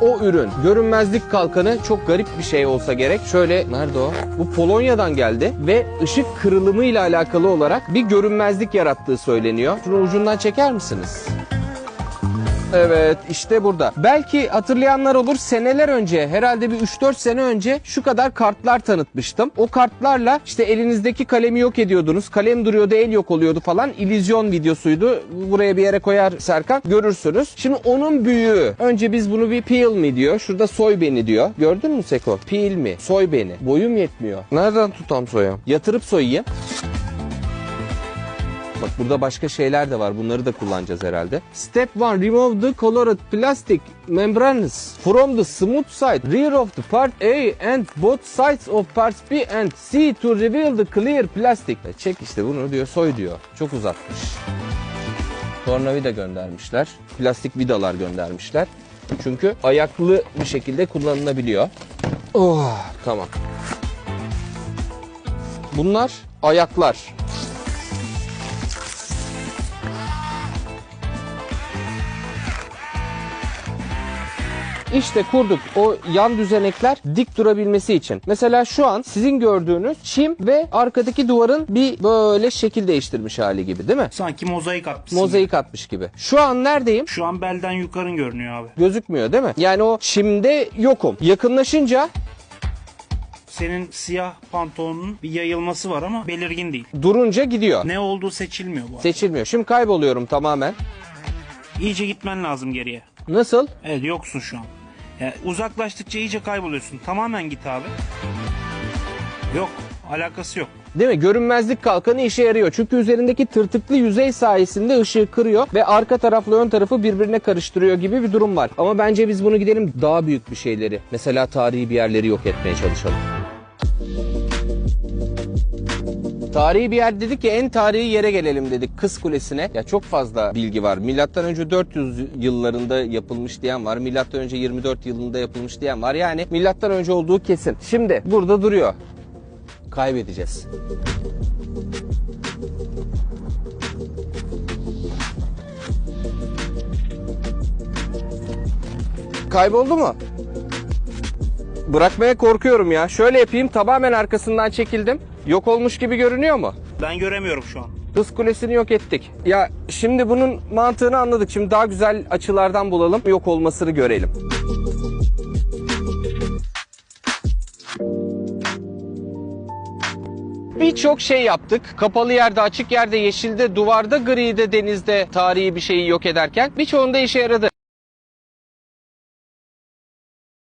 o ürün. Görünmezlik kalkanı çok garip bir şey olsa gerek. Şöyle nerede o? Bu Polonya'dan geldi ve ışık kırılımı ile alakalı olarak bir görünmezlik yarattığı söyleniyor. Şunu ucundan çeker misiniz? Evet işte burada. Belki hatırlayanlar olur seneler önce herhalde bir 3-4 sene önce şu kadar kartlar tanıtmıştım. O kartlarla işte elinizdeki kalemi yok ediyordunuz. Kalem duruyordu el yok oluyordu falan. İllüzyon videosuydu. Buraya bir yere koyar Serkan görürsünüz. Şimdi onun büyüğü. Önce biz bunu bir peel mi diyor. Şurada soy beni diyor. Gördün mü Seko? Peel mi? Soy beni. Boyum yetmiyor. Nereden tutam soyam? Yatırıp soyayım. Bak burada başka şeyler de var. Bunları da kullanacağız herhalde. Step 1. Remove the colored plastic membranes from the smooth side, rear of the part A and both sides of parts B and C to reveal the clear plastic. E, Çek işte bunu diyor, soy diyor. Çok uzatmış. Tornavida göndermişler. Plastik vidalar göndermişler. Çünkü ayaklı bir şekilde kullanılabiliyor. Oh, tamam. Bunlar ayaklar. İşte kurduk o yan düzenekler dik durabilmesi için. Mesela şu an sizin gördüğünüz çim ve arkadaki duvarın bir böyle şekil değiştirmiş hali gibi değil mi? Sanki mozaik atmışsın. Mozaik atmış gibi. Şu an neredeyim? Şu an belden yukarın görünüyor abi. Gözükmüyor değil mi? Yani o çimde yokum. Yakınlaşınca Senin siyah pantolonun bir yayılması var ama belirgin değil. durunca gidiyor. Ne olduğu seçilmiyor bu. arada. Seçilmiyor. Şimdi kayboluyorum tamamen. İyice gitmen lazım geriye. Nasıl? Evet yoksun şu an. Yani uzaklaştıkça iyice kayboluyorsun. Tamamen git abi. Yok. Alakası yok. Değil mi? Görünmezlik kalkanı işe yarıyor. Çünkü üzerindeki tırtıklı yüzey sayesinde ışığı kırıyor ve arka tarafla ön tarafı birbirine karıştırıyor gibi bir durum var. Ama bence biz bunu gidelim daha büyük bir şeyleri. Mesela tarihi bir yerleri yok etmeye çalışalım. Tarihi bir yer dedik ya en tarihi yere gelelim dedik Kız Kulesi'ne. Ya çok fazla bilgi var. Milattan önce 400 yıllarında yapılmış diyen var. Milattan önce 24 yılında yapılmış diyen var. Yani milattan önce olduğu kesin. Şimdi burada duruyor. Kaybedeceğiz. Kayboldu mu? Bırakmaya korkuyorum ya. Şöyle yapayım tamamen arkasından çekildim. Yok olmuş gibi görünüyor mu? Ben göremiyorum şu an. Kız Kulesi'ni yok ettik. Ya şimdi bunun mantığını anladık. Şimdi daha güzel açılardan bulalım. Yok olmasını görelim. Birçok şey yaptık. Kapalı yerde, açık yerde, yeşilde, duvarda, gride, denizde tarihi bir şeyi yok ederken birçoğunda işe yaradı.